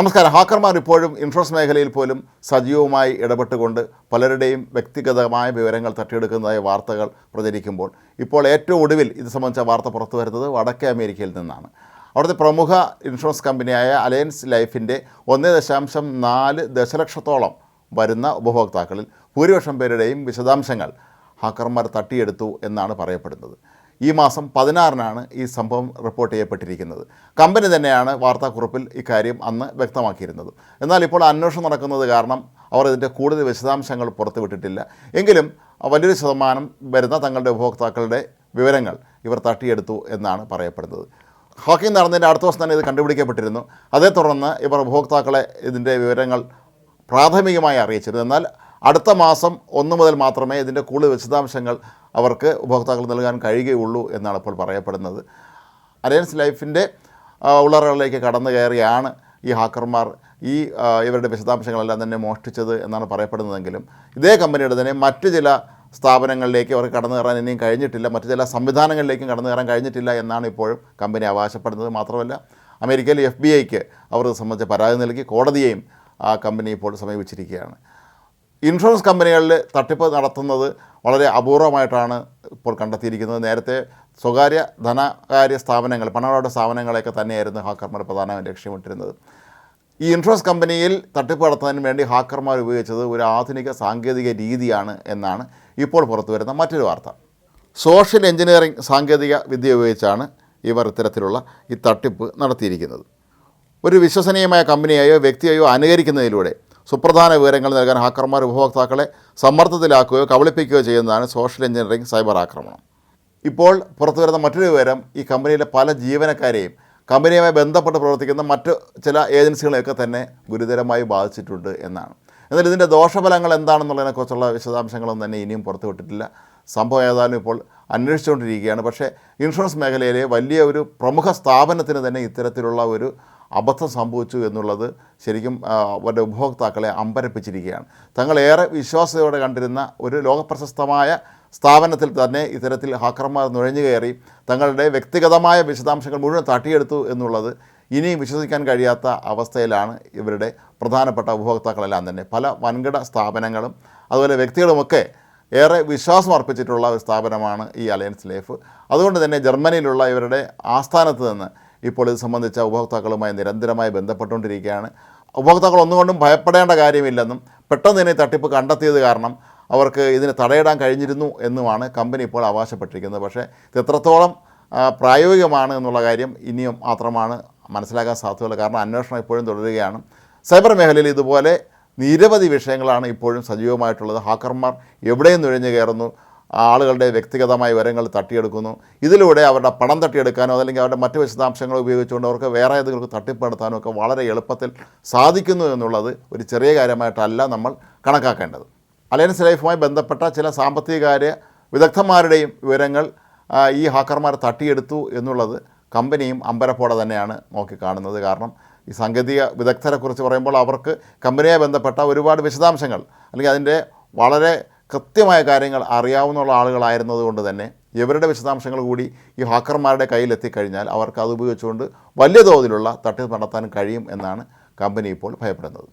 നമസ്കാരം. ഹാക്കർമാർ ഇപ്പോഴും ഇൻഷുറൻസ് മേഖലയിൽ പോലും സജീവമായി ഇടപെട്ടുകൊണ്ട് പലരുടെയും വ്യക്തിഗതമായ വിവരങ്ങൾ തട്ടിയെടുക്കുന്നതായ വാർത്തകൾ പ്രചരിക്കുമ്പോൾ ഇപ്പോൾ ഏറ്റവും ഒടുവിൽ ഇത് സംബന്ധിച്ച വാർത്ത പുറത്തു വരുന്നത് വടക്കേ അമേരിക്കയിൽ നിന്നാണ്. അവിടുത്തെ പ്രമുഖ ഇൻഷുറൻസ് കമ്പനിയായ അലയൻസ് ലൈഫിന്റെ ഒന്ന് ദശാംശം നാല് ദശലക്ഷത്തോളം വരുന്ന ഉപഭോക്താക്കളിൽ ഭൂരിപക്ഷം പേരുടെയും വിശദാംശങ്ങൾ ഹാക്കർമാർ തട്ടിയെടുത്തു എന്നാണ് പറയപ്പെടുന്നത്. ഈ മാസം പതിനാറിനാണ് ഈ സംഭവം റിപ്പോർട്ട് ചെയ്യപ്പെട്ടിരിക്കുന്നത്. കമ്പനി തന്നെയാണ് വാർത്താക്കുറിപ്പിൽ ഇക്കാര്യം അന്ന് വ്യക്തമാക്കിയിരുന്നത്. എന്നാൽ ഇപ്പോൾ അന്വേഷണം നടക്കുന്നത് കാരണം അവർ ഇതിന്റെ കൂടുതൽ വിശദാംശങ്ങൾ പുറത്തുവിട്ടിട്ടില്ല. എങ്കിലും വലിയൊരു ശതമാനം വരുന്ന തങ്ങളുടെ ഉപഭോക്താക്കളുടെ വിവരങ്ങൾ ഇവർ തട്ടിയെടുത്തു എന്നാണ് പറയപ്പെടുന്നത്. ഹോക്കിംഗ് നടന്നതിന്റെ അടുത്ത ദിവസം തന്നെ ഇത് കണ്ടുപിടിക്കപ്പെട്ടിരുന്നു. അതേ തുടർന്ന് ഇവർ ഉപഭോക്താക്കളെ ഇതിന്റെ വിവരങ്ങൾ പ്രാഥമികമായി അറിയിച്ചിരുന്നു. എന്നാൽ അടുത്ത മാസം ഒന്ന് മുതൽ മാത്രമേ ഇതിന്റെ കൂടുതൽ വിശദാംശങ്ങൾ അവർക്ക് ഉപഭോക്താക്കൾ നൽകാൻ കഴിയുകയുള്ളൂ എന്നാണ് ഇപ്പോൾ പറയപ്പെടുന്നത്. അലയൻസ് ലൈഫിന്റെ ഉള്ളറകളിലേക്ക് കടന്നു കയറിയാണ് ഈ ഹാക്കർമാർ ഈ ഇവരുടെ വിശദാംശങ്ങളെല്ലാം തന്നെ മോഷ്ടിച്ചത് എന്നാണ് പറയപ്പെടുന്നതെങ്കിലും ഇതേ കമ്പനിയുടെ തന്നെ മറ്റ് ചില സ്ഥാപനങ്ങളിലേക്ക് അവർക്ക് കടന്നു കയറാൻ ഇനിയും കഴിഞ്ഞിട്ടില്ല. മറ്റ് ചില സംവിധാനങ്ങളിലേക്കും കടന്നു കയറാൻ കഴിഞ്ഞിട്ടില്ല എന്നാണ് ഇപ്പോഴും കമ്പനി അവകാശപ്പെടുന്നത്. മാത്രമല്ല അമേരിക്കയിൽ എഫ് ബി ഐക്ക് അവർ സംബന്ധിച്ച പരാതി നൽകി കോടതിയെയും ആ കമ്പനി ഇപ്പോൾ സമീപിച്ചിരിക്കുകയാണ്. ഇൻഷുറൻസ് കമ്പനികളിൽ തട്ടിപ്പ് നടത്തുന്നത് വളരെ അപൂർവമായിട്ടാണ് ഇപ്പോൾ കണ്ടെത്തിയിരിക്കുന്നത്. നേരത്തെ സ്വകാര്യ ധനകാര്യ സ്ഥാപനങ്ങൾ പണമിടപാട് സ്ഥാപനങ്ങളെയൊക്കെ തന്നെയായിരുന്നു ഹാക്കർമാർ പ്രധാനമായും ലക്ഷ്യമിട്ടിരുന്നത്. ഈ ഇൻഷുറൻസ് കമ്പനിയിൽ തട്ടിപ്പ് നടത്തുന്നതിന് വേണ്ടി ഹാക്കർമാർ ഉപയോഗിച്ചത് ഒരു ആധുനിക സാങ്കേതിക രീതിയാണ് എന്നാണ് ഇപ്പോൾ പുറത്തു വരുന്ന മറ്റൊരു വാർത്ത. സോഷ്യൽ എഞ്ചിനീയറിംഗ് സാങ്കേതിക വിദ്യ ഉപയോഗിച്ചാണ് ഇവർ ഇത്തരത്തിലുള്ള ഈ തട്ടിപ്പ് നടത്തിയിരിക്കുന്നത്. ഒരു വിശ്വസനീയമായ കമ്പനിയെയോ വ്യക്തിയെയോ അനുകരിക്കുന്നതിലൂടെ സുപ്രധാന വിവരങ്ങൾ നൽകാൻ ഹാക്കർമാർ ഉപഭോക്താക്കളെ സമ്മർദ്ദത്തിലാക്കുകയോ കബളിപ്പിക്കുകയോ ചെയ്യുന്നതാണ് സോഷ്യൽ എഞ്ചിനീയറിംഗ് സൈബർ ആക്രമണം. ഇപ്പോൾ പുറത്തു വരുന്ന മറ്റൊരു വിവരം ഈ കമ്പനിയിലെ പല ജീവനക്കാരെയും കമ്പനിയുമായി ബന്ധപ്പെട്ട് പ്രവർത്തിക്കുന്ന മറ്റ് ചില ഏജൻസികളെയൊക്കെ തന്നെ ഗുരുതരമായി ബാധിച്ചിട്ടുണ്ട് എന്നാണ്. എന്നാൽ ഇതിന്റെ ദോഷഫലങ്ങൾ എന്താണെന്നുള്ളതിനെക്കുറിച്ചുള്ള വിശദാംശങ്ങളൊന്നും തന്നെ ഇനിയും പുറത്തുവിട്ടിട്ടില്ല സംഭവം ഏതായാലും ഇപ്പോൾ അന്വേഷിച്ചുകൊണ്ടിരിക്കുകയാണ്. പക്ഷേ ഇൻഷുറൻസ് മേഖലയിലെ വലിയ ഒരു പ്രമുഖ സ്ഥാപനത്തിന് തന്നെ ഇത്തരത്തിലുള്ള ഒരു അബദ്ധം സംഭവിച്ചു എന്നുള്ളത് ശരിക്കും അവരുടെ ഉപഭോക്താക്കളെ അമ്പരപ്പിച്ചിരിക്കുകയാണ്. തങ്ങളേറെ വിശ്വാസത്തോടെ കണ്ടിരുന്ന ഒരു ലോകപ്രശസ്തമായ സ്ഥാപനത്തിൽ തന്നെ ഇത്തരത്തിൽ ഹാക്കർമാർ നുഴഞ്ഞു കയറി തങ്ങളുടെ വ്യക്തിഗതമായ വിശദാംശങ്ങൾ മുഴുവൻ തട്ടിയെടുത്തു എന്നുള്ളത് ഇനിയും വിശ്വസിക്കാൻ കഴിയാത്ത അവസ്ഥയിലാണ് ഇവരുടെ പ്രധാനപ്പെട്ട ഉപഭോക്താക്കളെല്ലാം തന്നെ. പല വൻകിട സ്ഥാപനങ്ങളും അതുപോലെ വ്യക്തികളുമൊക്കെ ഏറെ വിശ്വാസം അർപ്പിച്ചിട്ടുള്ള ഒരു സ്ഥാപനമാണ് ഈ അലയൻസ് ലൈഫ്. അതുകൊണ്ട് തന്നെ ജർമ്മനിയിലുള്ള ഇവരുടെ ആസ്ഥാനത്ത് നിന്ന് ഇപ്പോൾ ഇത് സംബന്ധിച്ച ഉപഭോക്താക്കളുമായി നിരന്തരമായി ബന്ധപ്പെട്ടുകൊണ്ടിരിക്കുകയാണ്. ഉപഭോക്താക്കൾ ഒന്നുകൊണ്ടും ഭയപ്പെടേണ്ട കാര്യമില്ലെന്നും പെട്ടെന്ന് തന്നെ തട്ടിപ്പ് കണ്ടെത്തിയത് കാരണം അവർക്ക് ഇതിനെ തടയിടാൻ കഴിഞ്ഞിരുന്നു എന്നുമാണ് കമ്പനി ഇപ്പോൾ അവകാശപ്പെട്ടിരിക്കുന്നത്. പക്ഷേ ഇത് എത്രത്തോളം പ്രായോഗികമാണ് എന്നുള്ള കാര്യം ഇനിയും മാത്രമാണ് മനസ്സിലാക്കാൻ സാധ്യതയുള്ളത്. കാരണം അന്വേഷണം ഇപ്പോഴും തുടരുകയാണ്. സൈബർ മേഖലയിൽ ഇതുപോലെ നിരവധി വിഷയങ്ങളാണ് ഇപ്പോഴും സജീവമായിട്ടുള്ളത്. ഹാക്കർമാർ എവിടെയും നുഴഞ്ഞു കയറുന്നു. ആളുകളുടെ വ്യക്തിഗതമായ വിവരങ്ങൾ തട്ടിയെടുക്കുന്നു. ഇതിലൂടെ അവരുടെ പണം തട്ടിയെടുക്കാനോ അതല്ലെങ്കിൽ അവരുടെ മറ്റ് വിശദാംശങ്ങൾ ഉപയോഗിച്ചുകൊണ്ട് അവർക്ക് വേറെ ഏതെങ്കിലും തട്ടിപ്പ് നടത്താനോ ഒക്കെ വളരെ എളുപ്പത്തിൽ സാധിക്കുന്നു എന്നുള്ളത് ഒരു ചെറിയ കാര്യമായിട്ടല്ല നമ്മൾ കണക്കാക്കേണ്ടത്. അലയൻസ് ലൈഫുമായി ബന്ധപ്പെട്ട ചില സാമ്പത്തിക കാര്യ വിദഗ്ധന്മാരുടെയും വിവരങ്ങൾ ഈ ഹാക്കർമാർ തട്ടിയെടുത്തു എന്നുള്ളത് കമ്പനിയും അമ്പരപ്പോടെ തന്നെയാണ് നോക്കിക്കാണുന്നത്. കാരണം ഈ സാങ്കേതിക വിദഗ്ധരെക്കുറിച്ച് പറയുമ്പോൾ അവർക്ക് കമ്പനിയായി ബന്ധപ്പെട്ട ഒരുപാട് വിശദാംശങ്ങൾ അല്ലെങ്കിൽ അതിന്റെ വളരെ കൃത്യമായ കാര്യങ്ങൾ അറിയാവുന്ന ആളുകളായിരുന്നത് കൊണ്ട് തന്നെ ഇവരുടെ വിശദാംശങ്ങൾ കൂടി ഈ ഹാക്കർമാരുടെ കയ്യിലെത്തിക്കഴിഞ്ഞാൽ അവർക്ക് അത് ഉപയോഗിച്ചുകൊണ്ട് വലിയ തോതിലുള്ള തട്ടിപ്പ് നടത്താൻ കഴിയും എന്നാണ് കമ്പനി ഇപ്പോൾ ഭയപ്പെടുന്നത്.